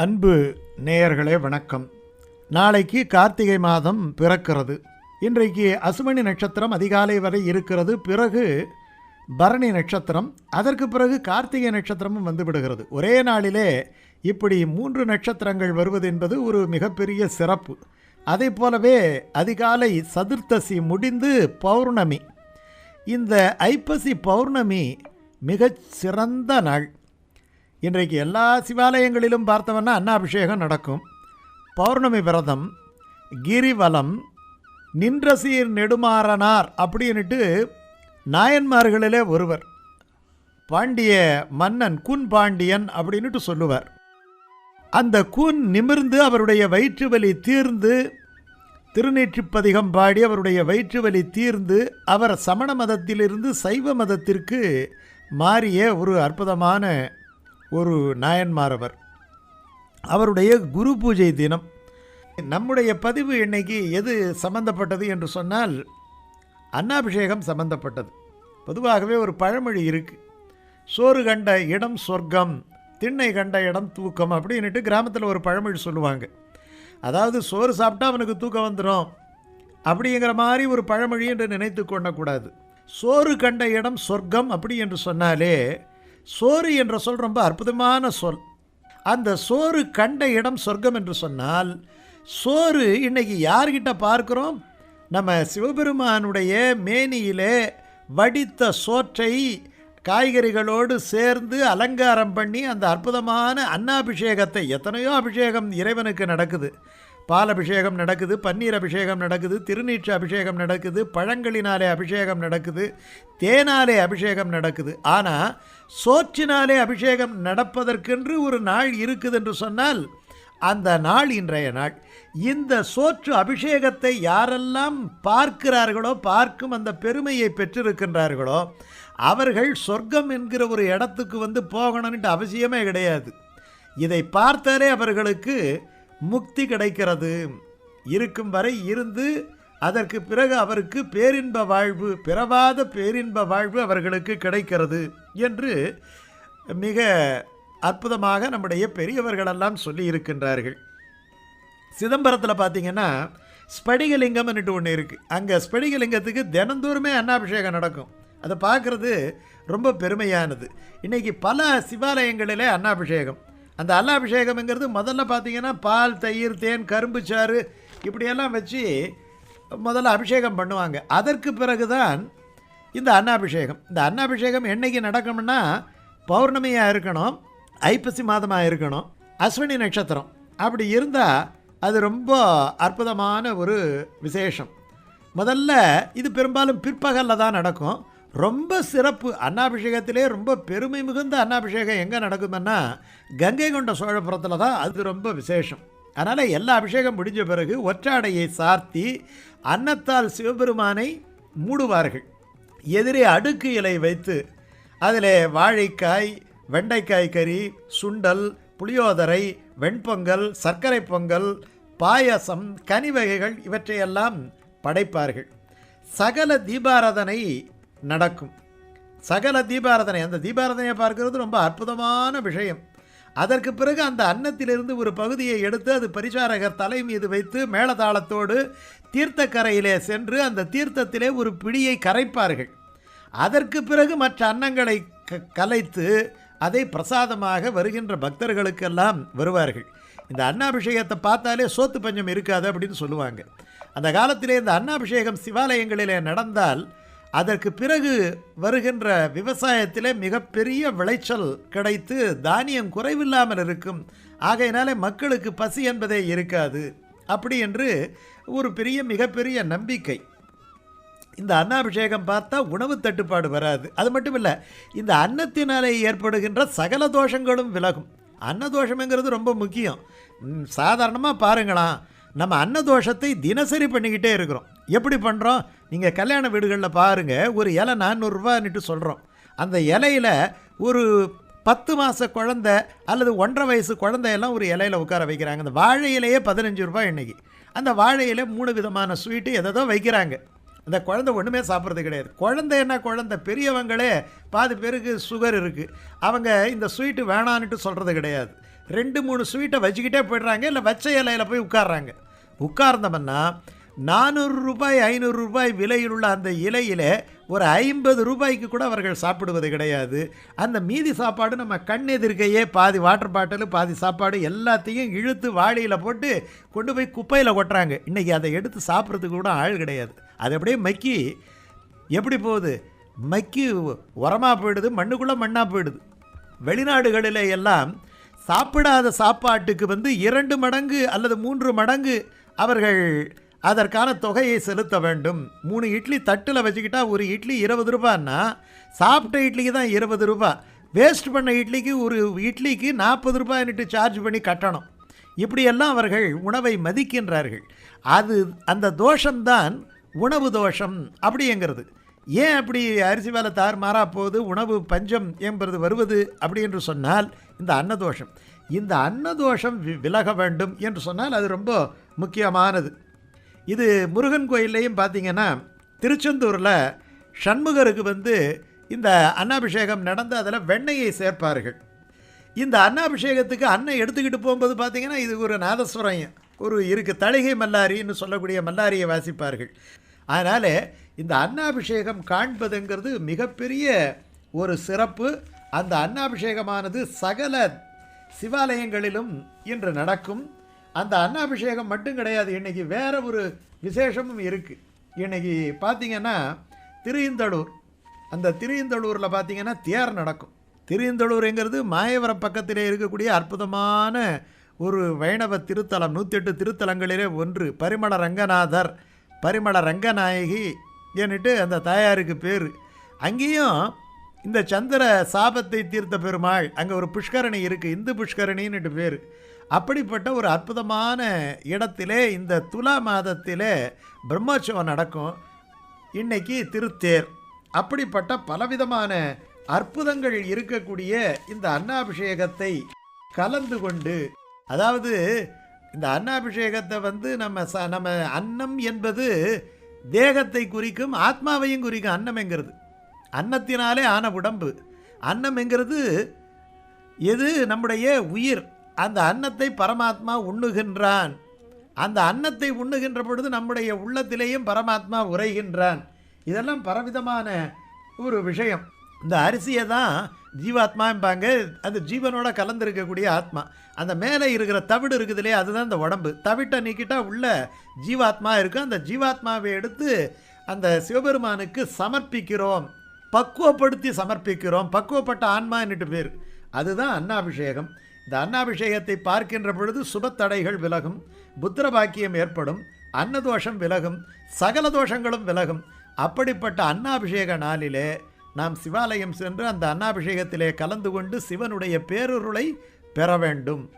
அன்பு நேயர்களே வணக்கம். நாளைக்கு கார்த்திகை மாதம் பிறக்கிறது. இன்றைக்கு அசுமணி நட்சத்திரம் அதிகாலை வரை இருக்கிறது. பிறகு பரணி நட்சத்திரம் அதற்கு பிறகு கார்த்திகை நட்சத்திரமும் வந்துவிடுகிறது. ஒரே நாளிலே இப்படி மூன்று நட்சத்திரங்கள் வருவது என்பது ஒரு மிகப்பெரிய சிறப்பு. அதை போலவே அதிகாலை சதுர்த்தசி முடிந்து பௌர்ணமி. இந்த ஐப்பசி பௌர்ணமி மிகச் சிறந்த நாள். இன்றைக்கு எல்லா சிவாலயங்களிலும் பார்த்தவன்னா அன்னாபிஷேகம் நடக்கும். பௌர்ணமி விரதம் கிரிவலம் நின்ற சீர் நெடுமாறனார் அப்படின்னுட்டு நாயன்மார்களிலே ஒருவர் பாண்டிய மன்னன் குன் பாண்டியன் அப்படின்னுட்டு சொல்லுவார். அந்த கூன் நிமிர்ந்து அவருடைய வயிற்று வலி தீர்ந்து திருநீற்றுப்பதிகம் பாடி அவருடைய வயிற்று வலி தீர்ந்து அவர் சமண மதத்திலிருந்து சைவ மதத்திற்கு மாறிய ஒரு அற்புதமான ஒரு நாயன்மாரவர். அவருடைய குரு பூஜை தினம். நம்முடைய பதிவு இன்னைக்கு எது சம்பந்தப்பட்டது என்று சொன்னால் அன்னாபிஷேகம் சம்பந்தப்பட்டது. பொதுவாகவே ஒரு பழமொழி இருக்குது சோறு கண்ட இடம் சொர்க்கம் திண்ணை கண்ட இடம் தூக்கம் அப்படின்னுட்டு கிராமத்தில் ஒரு பழமொழி சொல்லுவாங்க. அதாவது சோறு சாப்பிட்டா அவனுக்கு தூக்கம் வந்துடும் அப்படிங்கிற மாதிரி ஒரு பழமொழி என்று நினைத்து கொள்ளக்கூடாது. சோறு கண்ட இடம் சொர்க்கம் அப்படி என்று சொன்னாலே சோறு என்ற சொல் ரொம்ப அற்புதமான சொல். அந்த சோறு கண்ட இடம் சொர்க்கம் என்று சொன்னால் சோறு இன்னைக்கு யார்கிட்ட பார்க்குறோம்? நம்ம சிவபெருமானுடைய மேனியிலே வடித்த சோற்றை காய்கறிகளோடு சேர்ந்து அலங்காரம் பண்ணி அந்த அற்புதமான அன்னாபிஷேகத்தை எத்தனையோ அபிஷேகம் இறைவனுக்கு நடக்குது. பால் அபிஷேகம் நடக்குது பன்னீர் அபிஷேகம் நடக்குது திருநீற்று அபிஷேகம் நடக்குது பழங்களினாலே அபிஷேகம் நடக்குது தேனாலே அபிஷேகம் நடக்குது. ஆனால் சோற்றினாலே அபிஷேகம் நடப்பதற்கென்று ஒரு நாள் இருக்குது என்று சொன்னால் அந்த நாள் இன்றைய நாள். இந்த சோற்று அபிஷேகத்தை யாரெல்லாம் பார்க்கிறார்களோ பார்க்கும் அந்த பெருமையை பெற்றிருக்கின்றார்களோ அவர்கள் சொர்க்கம் என்கிற ஒரு இடத்துக்கு வந்து போகணும்னுட்டு அவசியமே கிடையாது. இதை பார்த்தாலே அவர்களுக்கு முக்தி கிடைக்கிறது. இருக்கும் வரை இருந்து அதற்கு பிறகு அவருக்கு பேரின்ப வாழ்வு பிறவாத பேரின்ப வாழ்வு அவர்களுக்கு கிடைக்கிறது என்று மிக அற்புதமாக நம்முடைய பெரியவர்களெல்லாம் சொல்லி இருக்கின்றார்கள். சிதம்பரத்தில் பார்த்தீங்கன்னா ஸ்படிகலிங்கம்னுட்டு ஒன்று இருக்குது அங்கே ஸ்படிகலிங்கத்துக்கு தினந்தோறுமே அன்னாபிஷேகம் நடக்கும். அதை பார்க்குறது ரொம்ப பெருமையானது. இன்றைக்கி பல சிவாலயங்களிலே அன்னாபிஷேகம். அந்த அன்னாபிஷேகம்ங்கிறது முதல்ல பார்த்தீங்கன்னா பால் தயிர் தேன் கரும்பு சாறு இப்படியெல்லாம் வச்சு முதல்ல அபிஷேகம் பண்ணுவாங்க. அதற்கு பிறகு தான் இந்த அன்னாபிஷேகம் இந்த அன்னாபிஷேகம் என்னைக்கு நடக்கும்னா பௌர்ணமியாக இருக்கணும் ஐப்பசி மாதமாக இருக்கணும் அஸ்வினி நட்சத்திரம். அப்படி இருந்தால் அது ரொம்ப அற்புதமான ஒரு விசேஷம். முதல்ல இது பெரும்பாலும் பிற்பகலில் தான் நடக்கும். ரொம்ப சிறப்பு. அன்னாபிஷேகத்திலே ரொம்ப பெருமை மிகுந்த அன்னாபிஷேகம் எங்கே நடக்குதுன்னா கங்கை கொண்ட சோழபுரத்தில் தான் அது ரொம்ப விசேஷம். அதனால் எல்லா அபிஷேகம் முடிஞ்ச பிறகு ஒற்றாடையை சார்த்தி அன்னத்தால் சிவபெருமானை மூடுவார்கள். எதிரே அடுக்கு இலை வைத்து அதில் வாழைக்காய் வெண்டைக்காய் கறி சுண்டல் புளியோதரை வெண்பொங்கல் சர்க்கரை பொங்கல் பாயசம் கனி வகைகள் இவற்றையெல்லாம் படைப்பார்கள். சகல தீபாராதனை நடக்கும். சகல தீபாரதனை அந்த தீபாரதனையை பார்க்கிறது ரொம்ப அற்புதமான விஷயம். அதற்கு பிறகு அந்த அன்னத்திலிருந்து ஒரு பகுதியை எடுத்து அது பரிசாரகர் தலை மீது வைத்து மேளதாளத்தோடு தீர்த்தக்கரையிலே சென்று அந்த தீர்த்தத்திலே ஒரு பிடியை கரைப்பார்கள். அதற்கு பிறகு மற்ற அன்னங்களை க கலைத்து அதை பிரசாதமாக வருகின்ற பக்தர்களுக்கெல்லாம் வருவார்கள். இந்த அன்னாபிஷேகத்தை பார்த்தாலே சோத்து பஞ்சம் இருக்காது அப்படின்னு சொல்லுவாங்க. அந்த காலத்திலே இந்த அன்னாபிஷேகம் சிவாலயங்களிலே நடந்தால் அதற்கு பிறகு வருகின்ற விவசாயத்திலே மிகப்பெரிய விளைச்சல் கிடைத்து தானியம் குறைவில்லாமல் இருக்கும். ஆகையினாலே மக்களுக்கு பசி என்பதே இருக்காது. அப்படி என்று ஒரு பெரிய மிகப்பெரிய நம்பிக்கை. இந்த அன்னாபிஷேகம் பார்த்தா உணவு தட்டுப்பாடு வராது. அது மட்டும் இல்லை இந்த அன்னத்தினாலே ஏற்படுகின்ற சகல தோஷங்களும் விலகும். அன்னதோஷம்ங்கிறது ரொம்ப முக்கியம். சாதாரணமாக பாருங்களாம் நம்ம அன்னதோஷத்தை தினசரி பண்ணிக்கிட்டே இருக்கிறோம். எப்படி பண்ணுறோம் நீங்கள் கல்யாண வீடுகளில் பாருங்கள் ஒரு இலை நானூறுரூவான்னுட்டு சொல்கிறோம் அந்த இலையில ஒரு பத்து மாத குழந்தை அல்லது ஒன்றரை வயசு குழந்தையெல்லாம் ஒரு இலையில உட்கார வைக்கிறாங்க. அந்த வாழை இலையே பதினஞ்சு ரூபாய் இன்றைக்கி அந்த வாழையிலே மூணு விதமான ஸ்வீட்டு எதோ வைக்கிறாங்க. அந்த குழந்தை ஒன்றுமே சாப்பிட்றது கிடையாது. குழந்தை என்ன குழந்தை? பெரியவங்களே பாதி பேருக்கு சுகர் இருக்குது அவங்க இந்த ஸ்வீட்டு வேணான்னுட்டு சொல்கிறது கிடையாது. ரெண்டு மூணு ஸ்வீட்டை வச்சுக்கிட்டே போயிடுறாங்க இல்லை வச்ச இலையில போய் உட்கார்றாங்க. உட்கார்ந்தோம்னா நானூறு ரூபாய் ஐநூறு ரூபாய் விலையில் உள்ள அந்த இலையில் ஒரு ஐம்பது ரூபாய்க்கு கூட அவர்கள் சாப்பிடுவது கிடையாது. அந்த மீதி சாப்பாடு நம்ம கண் எதிர்க்கையே பாதி வாட்டர் பாட்டில் பாதி சாப்பாடு எல்லாத்தையும் இழுத்து வாளியில் போட்டு கொண்டு போய் குப்பையில் கொட்டுறாங்க. இன்றைக்கி அதை எடுத்து சாப்பிட்றதுக்கு கூட ஆள் கிடையாது. அது அப்படியே மக்கி எப்படி போகுது? மக்கி உரமாக போயிடுது மண்ணுக்குள்ளே மண்ணாக போயிடுது. வெளிநாடுகளில் எல்லாம் சாப்பிடாத சாப்பாட்டுக்கு வந்து இரண்டு மடங்கு அல்லது மூன்று மடங்கு அவர்கள் அதற்கான தொகையை செலுத்த வேண்டும். மூணு இட்லி தட்டில் வச்சுக்கிட்டா ஒரு இட்லி இருபது ரூபான்னா சாப்பிட்ட இட்லிக்கு தான் இருபது ரூபா. வேஸ்ட் பண்ண இட்லிக்கு ஒரு இட்லிக்கு நாற்பது ரூபாய்னுட்டு சார்ஜ் பண்ணி கட்டணும். இப்படியெல்லாம் அவர்கள் உணவை மதிக்கின்றார்கள். அது அந்த தோஷம்தான் உணவு தோஷம் அப்படிங்கிறது. ஏன் அப்படி அரிசி வேலை தார் போது உணவு பஞ்சம் என்பது வருவது அப்படி என்று சொன்னால் இந்த அன்னதோஷம் இந்த அன்னதோஷம் வி- விலக வேண்டும் என்று சொன்னால் அது ரொம்ப முக்கியமானது. இது முருகன் கோயில்லையும் பார்த்தீங்கன்னா திருச்செந்தூரில் சண்முகருக்கு வந்து இந்த அன்னாபிஷேகம் நடந்து அதில் வெண்ணெயை சேர்ப்பார்கள். இந்த அன்னாபிஷேகத்துக்கு அன்னை எடுத்துக்கிட்டு போகும்போது பார்த்தீங்கன்னா இது ஒரு நாதஸ்வரம் ஒரு இருக்கு தளிகை மல்லாரின்னு சொல்லக்கூடிய மல்லாரியை வாசிப்பார்கள். அதனால் இந்த அன்னாபிஷேகம் காண்பதுங்கிறது மிகப்பெரிய ஒரு சிறப்பு. அந்த அன்னாபிஷேகமானது சகல சிவாலயங்களிலும் இன்று நடக்கும். அந்த அன்னாபிஷேகம் மட்டும் கிடையாது. இன்னைக்கு வேற ஒரு விசேஷமும் இருக்குது இன்றைக்கி பார்த்திங்கன்னா திருந்தளூர் அந்த திருந்தளூரில் பார்த்திங்கன்னா தேர் நடக்கும். திருந்தளூருங்கிறது மாயவரம் பக்கத்திலே இருக்கக்கூடிய அற்புதமான ஒரு வைணவ திருத்தலம். நூற்றி எட்டு திருத்தலங்களிலே ஒன்று பரிமள ரங்கநாதர். பரிமள ரங்கநாயகி என்னட்டு அந்த தாயாருக்கு பேர். அங்கேயும் இந்த சந்திர சாபத்தை தீர்த்த பெருமாள் அங்கே ஒரு புஷ்கரணி இருக்குது இந்து புஷ்கரணின்னுட்டு பேர். அப்படிப்பட்ட ஒரு அற்புதமான இடத்திலே இந்த துலா மாதத்திலே பிரம்மோற்சவம் நடக்கும். இன்னைக்கு திருத்தேர். அப்படிப்பட்ட பலவிதமான அற்புதங்கள் இருக்கக்கூடிய இந்த அன்னாபிஷேகத்தை கலந்து கொண்டு அதாவது இந்த அன்னாபிஷேகத்தை வந்து நம்ம ச நம்ம அன்னம் என்பது தேகத்தை குறிக்கும் ஆத்மாவையும் குறிக்கும் அன்னம்ங்கிறது அன்னத்தினாலே ஆன உடம்பு. அன்னம்ங்கிறது எது? நம்முடைய உயிர். அந்த அன்னத்தை பரமாத்மா உண்ணுகின்றான். அந்த அன்னத்தை உண்ணுகின்ற பொழுது நம்முடைய உள்ளத்திலேயும் பரமாத்மா உரைகின்றான் இதெல்லாம் பலவிதமான ஒரு விஷயம். இந்த அரிசியை தான் ஜீவாத்மாம்பாங்க அந்த ஜீவனோட கலந்துருக்கக்கூடிய ஆத்மா. அந்த மேலே இருக்கிற தவிடு இருக்குது இல்லையா அதுதான் இந்த உடம்பு. தவிட்டை நீக்கிட்டால் உள்ள ஜீவாத்மா இருக்கும் அந்த ஜீவாத்மாவை எடுத்து அந்த சிவபெருமானுக்கு சமர்ப்பிக்கிறோம். பக்குவப்படுத்தி சமர்ப்பிக்கிறோம். பக்குவப்பட்ட ஆன்மா என்னட்டு பேர். அதுதான் அன்னாபிஷேகம். இந்த அன்னாபிஷேகத்தை பார்க்கின்ற பொழுது சுபத்தடைகள் விலகும். புத்திர பாக்கியம் ஏற்படும். அன்னதோஷம் விலகும். சகல தோஷங்களும் விலகும். அப்படிப்பட்ட அன்னாபிஷேக நாளிலே நாம் சிவாலயம் சென்று அந்த அன்னாபிஷேகத்திலே கலந்து கொண்டு சிவனுடைய பேருருளை பெற வேண்டும்.